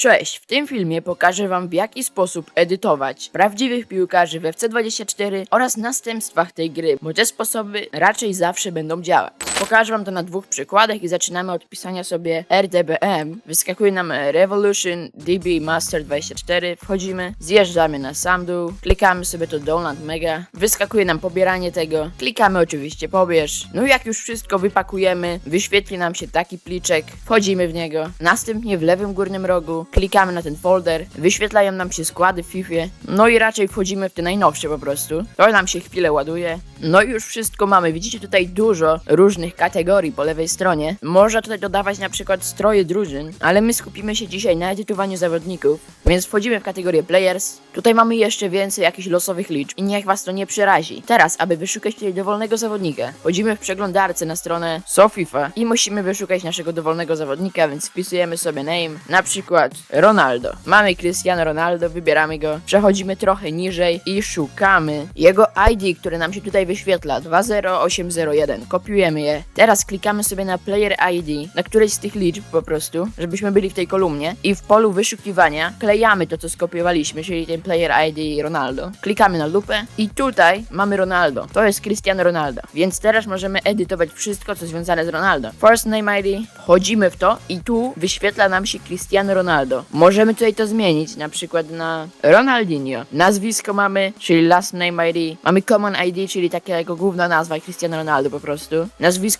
Cześć, w tym filmie pokażę Wam w jaki sposób edytować prawdziwych piłkarzy w FC24 oraz następstwach tej gry, bo te sposoby raczej zawsze będą działać. Pokażę Wam to na dwóch przykładach i zaczynamy od pisania sobie RDBM. Wyskakuje nam Revolution DB Master 24, wchodzimy, zjeżdżamy na sam dół, klikamy sobie to Download Mega, wyskakuje nam pobieranie tego, klikamy oczywiście pobierz. No jak już wszystko wypakujemy, wyświetli nam się taki pliczek, wchodzimy w niego, następnie w lewym górnym rogu klikamy na ten folder, wyświetlają nam się składy w FIFA, no i raczej wchodzimy w te najnowsze po prostu. To nam się chwilę ładuje. No i już wszystko mamy. Widzicie tutaj dużo różnych kategorii po lewej stronie. Można tutaj dodawać na przykład stroje drużyn, ale my skupimy się dzisiaj na edytowaniu zawodników, więc wchodzimy w kategorię Players. Tutaj mamy jeszcze więcej jakichś losowych liczb i niech was to nie przerazi. Teraz, aby wyszukać tutaj dowolnego zawodnika, wchodzimy w przeglądarce na stronę SoFIFA i musimy wyszukać naszego dowolnego zawodnika, więc wpisujemy sobie name, na przykład Ronaldo. Mamy Cristiano Ronaldo, wybieramy go, przechodzimy trochę niżej i szukamy jego ID, które nam się tutaj wyświetla 20801. Kopiujemy je. Teraz klikamy sobie na Player ID, na którejś z tych liczb po prostu, żebyśmy byli w tej kolumnie i w polu wyszukiwania klejamy to, co skopiowaliśmy, czyli ten Player ID Ronaldo. Klikamy na lupę i tutaj mamy Ronaldo. To jest Cristiano Ronaldo. Więc teraz możemy edytować wszystko, co związane z Ronaldo. First name ID, wchodzimy w to i tu wyświetla nam się Cristiano Ronaldo. Możemy tutaj to zmienić, na przykład na Ronaldinho. Nazwisko mamy, czyli last name ID. Mamy common ID, czyli taka jako główna nazwa Cristiano Ronaldo po prostu.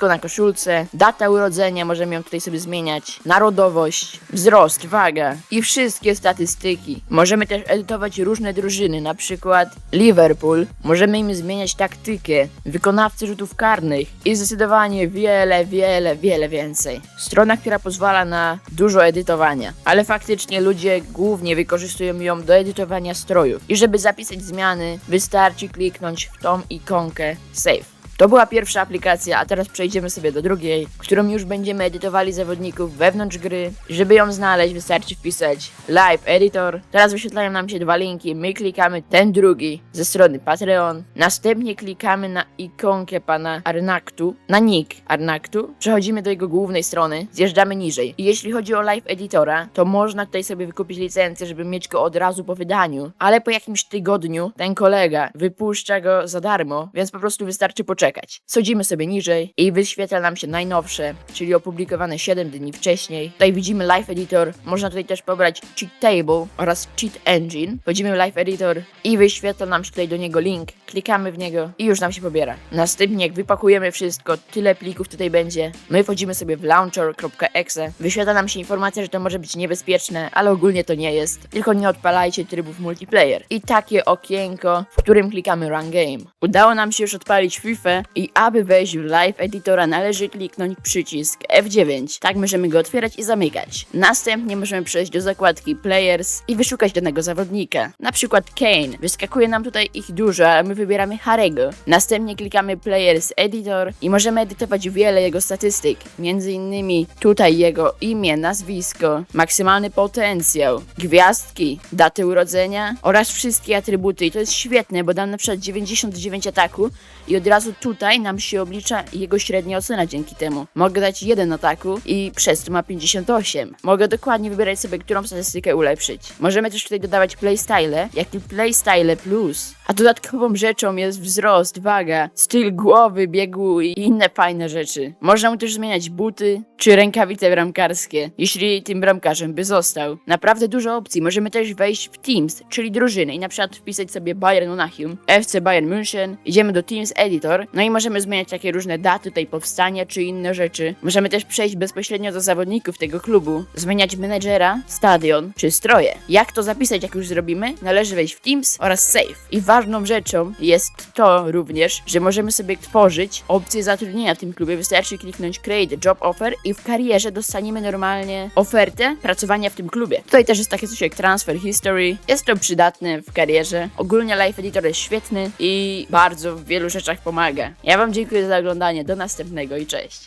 Na koszulce, data urodzenia, możemy ją tutaj sobie zmieniać. Narodowość, wzrost, waga i wszystkie statystyki. Możemy też edytować różne drużyny, na przykład Liverpool. Możemy im zmieniać taktykę, wykonawcy rzutów karnych i zdecydowanie wiele, wiele, wiele więcej. Strona, która pozwala na dużo edytowania, ale faktycznie ludzie głównie wykorzystują ją do edytowania strojów. I żeby zapisać zmiany, wystarczy kliknąć w tą ikonkę Save. To była pierwsza aplikacja, a teraz przejdziemy sobie do drugiej, którą już będziemy edytowali zawodników wewnątrz gry. Żeby ją znaleźć, wystarczy wpisać Live Editor. Teraz wyświetlają nam się dwa linki. My klikamy ten drugi ze strony Patreon. Następnie klikamy na ikonkę pana Arnaktu, na nick Arnaktu. Przechodzimy do jego głównej strony, zjeżdżamy niżej. I jeśli chodzi o Live Editora, to można tutaj sobie wykupić licencję, żeby mieć go od razu po wydaniu. Ale po jakimś tygodniu ten kolega wypuszcza go za darmo, więc po prostu wystarczy poczekać. Schodzimy sobie niżej i wyświetla nam się najnowsze, czyli opublikowane 7 dni wcześniej. Tutaj widzimy Live Editor, można tutaj też pobrać Cheat Table oraz Cheat Engine. Wchodzimy w Live Editor i wyświetla nam się tutaj do niego link. Klikamy w niego i już nam się pobiera. Następnie jak wypakujemy wszystko, tyle plików tutaj będzie. My wchodzimy sobie w launcher.exe. Wyświetla nam się informacja, że to może być niebezpieczne, ale ogólnie to nie jest. Tylko nie odpalajcie trybów multiplayer. I takie okienko, w którym klikamy Run Game. Udało nam się już odpalić FIFA i aby wejść w Live Editora należy kliknąć przycisk F9. Tak możemy go otwierać i zamykać. Następnie możemy przejść do zakładki Players i wyszukać danego zawodnika. Na przykład Kane. Wyskakuje nam tutaj ich dużo, ale my wybieramy Harego. Następnie klikamy Players Editor i możemy edytować wiele jego statystyk. Między innymi tutaj jego imię, nazwisko, maksymalny potencjał, gwiazdki, daty urodzenia oraz wszystkie atrybuty. I to jest świetne, bo dam na przykład 99 ataku i od razu tutaj nam się oblicza jego średnia ocena dzięki temu. Mogę dać jeden ataku i przez to ma 58. Mogę dokładnie wybierać sobie, którą statystykę ulepszyć. Możemy też tutaj dodawać playstyle, jak i playstyle plus. A dodatkową rzeczą jest wzrost, waga, styl głowy, biegu i inne fajne rzeczy. Można mu też zmieniać buty czy rękawice bramkarskie, jeśli tym bramkarzem by został. Naprawdę dużo opcji. Możemy też wejść w Teams, czyli drużyny i na przykład wpisać sobie Bayern Monachium, FC Bayern München, idziemy do Teams Editor, no i możemy zmieniać takie różne daty tutaj powstania czy inne rzeczy. Możemy też przejść bezpośrednio do zawodników tego klubu, zmieniać menedżera, stadion czy stroje. Jak to zapisać, jak już zrobimy? Należy wejść w Teams oraz Save. I ważną rzeczą jest to również, że możemy sobie tworzyć opcję zatrudnienia w tym klubie. Wystarczy kliknąć Create Job Offer i w karierze dostaniemy normalnie ofertę pracowania w tym klubie. Tutaj też jest takie coś jak Transfer History. Jest to przydatne w karierze. Ogólnie Life Editor jest świetny i bardzo w wielu rzeczach pomaga. Ja Wam dziękuję za oglądanie. Do następnego i cześć.